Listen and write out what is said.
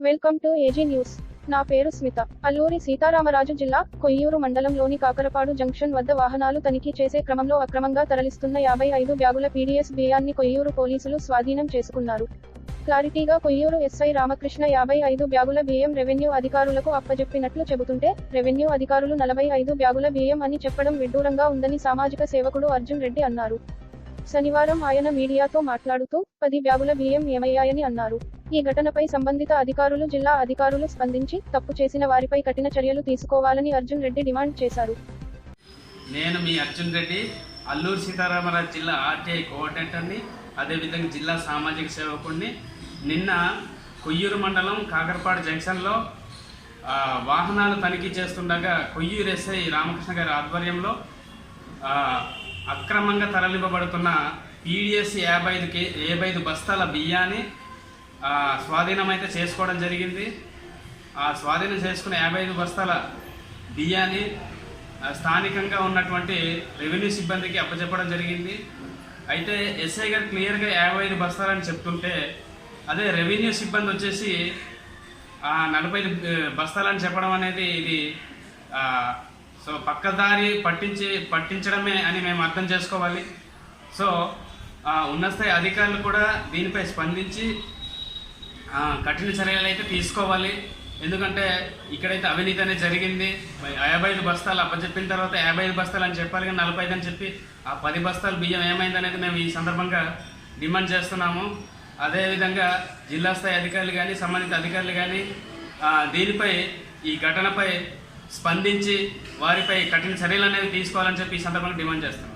Welcome to AG news నా పేరు స్మిత. అల్లూరి సీతారామరాజు జిల్లా కొయ్యూరు మండలంలోని కాకరపాడు జంక్షన్ వద్ద వాహనాలు తనిఖీ చేసే క్రమంలో అక్రమంగా తరలిస్తున్న యాభై ఐదు బ్యాగుల పీడీఎస్ బియ్యాన్ని కొయ్యూరు పోలీసులు స్వాధీనం చేసుకున్నారు. క్లారిటీగా కొయ్యూరు ఎస్ఐ రామకృష్ణ యాభై ఐదు బ్యాగుల బియ్యం రెవెన్యూ అధికారులకు అప్పజెప్పినట్లు చెబుతుంటే రెవెన్యూ అధికారులు నలభై ఐదు బ్యాగుల బియ్యం అని చెప్పడం విడ్డూరంగా ఉందని సామాజిక సేవకుడు అర్జున్ రెడ్డి అన్నారు. శనివారం ఆయన మీడియాతో మాట్లాడుతూ పది బ్యాగుల బియ్యం ఏమయ్యాయని అన్నారు. ఈ ఘటనపై సంబంధిత అధికారులు జిల్లా అధికారులు స్పందించి తప్పు చేసిన వారిపై కఠిన చర్యలు తీసుకోవాలని అర్జున్ రెడ్డి డిమాండ్ చేశారు. నేను మీ అర్జున్ రెడ్డి అల్లూరు సీతారామరాజు జిల్లా ఆర్టీఐ కోఆర్డినేటర్ని అదేవిధంగా జిల్లా సామాజిక సేవకుడిని నిన్న కొయ్యూరు మండలం కాకరపాడు జంక్షన్లో వాహనాలు తనిఖీ చేస్తుండగా కొయ్యూరు ఎస్ఐ రామకృష్ణ గారి ఆధ్వర్యంలో అక్రమంగా తరలింపబడుతున్న పీడిఎస్ యాభై ఐదు కే యాభై ఐదు బస్తాల బియ్యాన్ని స్వాధీనమైతే స్వాధీనం అయితే చేసుకోవడం జరిగింది. ఆ స్వాధీనం చేసుకున్న యాభై ఐదు బస్తాల బియ్యాన్ని స్థానికంగా ఉన్నటువంటి రెవెన్యూ సిబ్బందికి అప్పచెప్పడం జరిగింది. అయితే ఎస్ఐ గారు క్లియర్గా యాభై ఐదు బస్తాలని చెప్తుంటే అదే రెవెన్యూ సిబ్బంది వచ్చేసి నలభై బస్తాలని చెప్పడం అనేది ఇది సో పక్కదారి పట్టించి పట్టించడమే అని మేము అర్థం చేసుకోవాలి. సో ఉన్నస్థాయి అధికారులు కూడా దీనిపై స్పందించి కఠిన చర్యలు అయితే తీసుకోవాలి. ఎందుకంటే ఇక్కడైతే అవినీతి అనేది జరిగింది. యాభై ఐదు బస్తాలు అప్పచెప్పిన తర్వాత యాభై ఐదు బస్తాలు అని చెప్పాలి కానీ నలభై ఐదు అని చెప్పి ఆ పది బస్తాలు బియ్యం ఏమైంది అనేది మేము ఈ సందర్భంగా డిమాండ్ చేస్తున్నాము. అదేవిధంగా జిల్లా స్థాయి అధికారులు కానీ సంబంధిత అధికారులు కానీ దీనిపై ఈ ఘటనపై స్పందించి వారిపై కఠిన చర్యలు అనేవి తీసుకోవాలని చెప్పి ఈ సందర్భంగా డిమాండ్ చేస్తున్నాం.